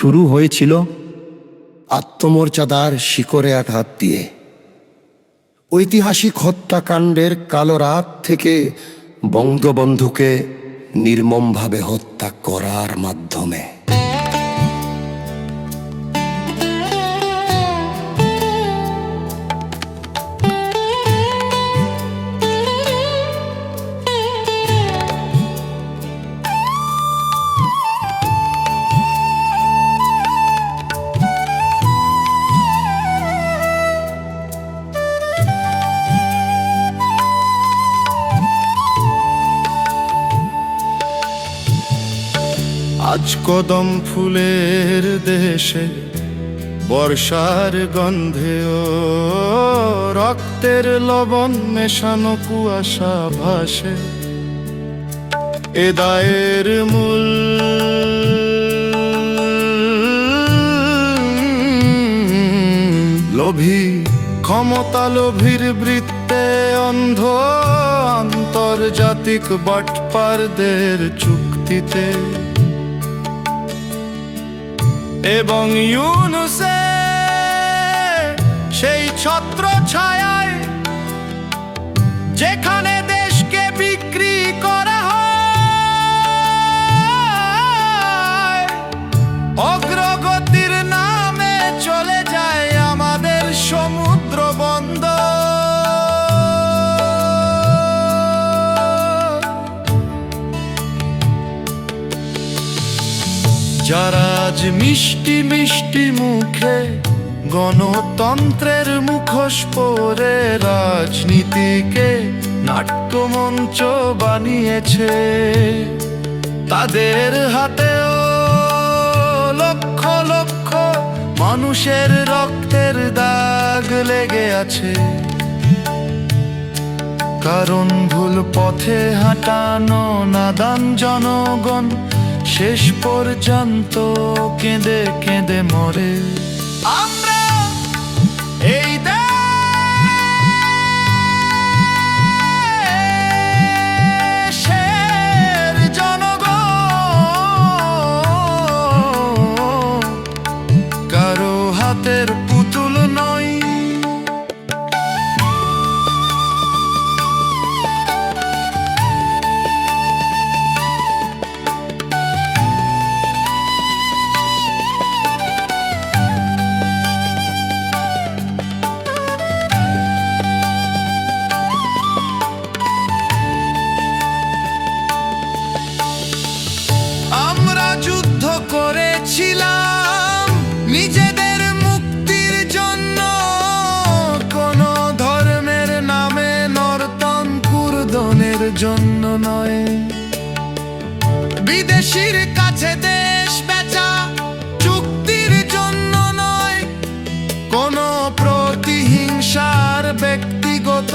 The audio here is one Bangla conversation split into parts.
শুরু হয়েছিল আত্মমর্যাদার শিকরে আঘাত দিয়ে। ঐতিহাসিক হত্যাকাণ্ডের কালো রাত থেকে বঙ্গবন্ধুকে নির্মমভাবে হত্যা করার মাধ্যমে। আজ কদম ফুলের দেশে বর্ষার গন্ধে ও রক্তের লবণ মেশানো কুয়াশা ভাসে। এ দায়ের মূল লোভী, ক্ষমতা লোভীর বৃত্তে অন্ধ আন্তর্জাতিক বাটপারদের চুক্তিতে এবং ইউনুসে সেই ছত্র ছায়ায় যেখানে দেশকে বিক্রি করা হয়, অগ্রগতির নামে চলে যায় আমাদের সমুদ্র বন্দর। যারা আজ মিষ্টি মিষ্টি মুখে গণতন্ত্রের মুখোশ পরে রাজনীতিকে নাট্যমঞ্চ বানিয়েছে। তাদের হাতেও লক্ষ লক্ষ মানুষের রক্তের দাগ লেগে আছে। কারণ ভুল পথে হাঁটানো নাদান জনগণ শেষ পর্যন্ত কেঁদে কেঁদে মরে। আমরা এই জনগণ কারও হাতের জন্য নয়। বিদেশির কাছে দেশ বেচা চুক্তির জন্য নয়। কোন প্রতিহিংসার ব্যক্তিগত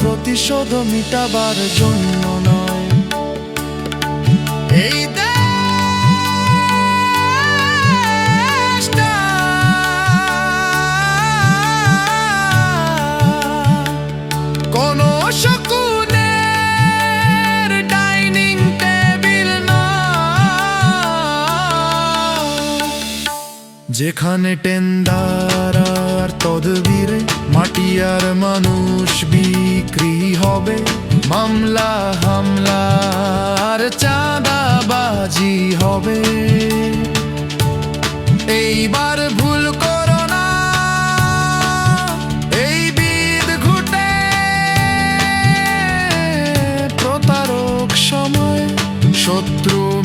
প্রতিশোধ মিটাবার জন্য নয়। এই যেখানে টেন্ডার আর তদবিরে মাটিয়ার মানুষ বিক্রি হবে। মামলা হামলা আর চাঁদাবাজি হবে। এইবার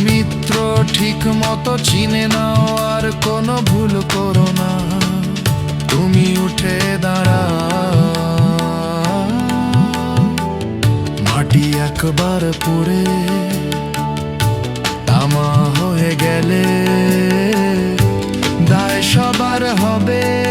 মিত্র ঠিক মতো চিনে নাও আর কোনো ভুল করো না। তুমি উঠে দাঁড়া মাটি একবার পুরে তামা হয়ে গেলে, দায় সবার হবে।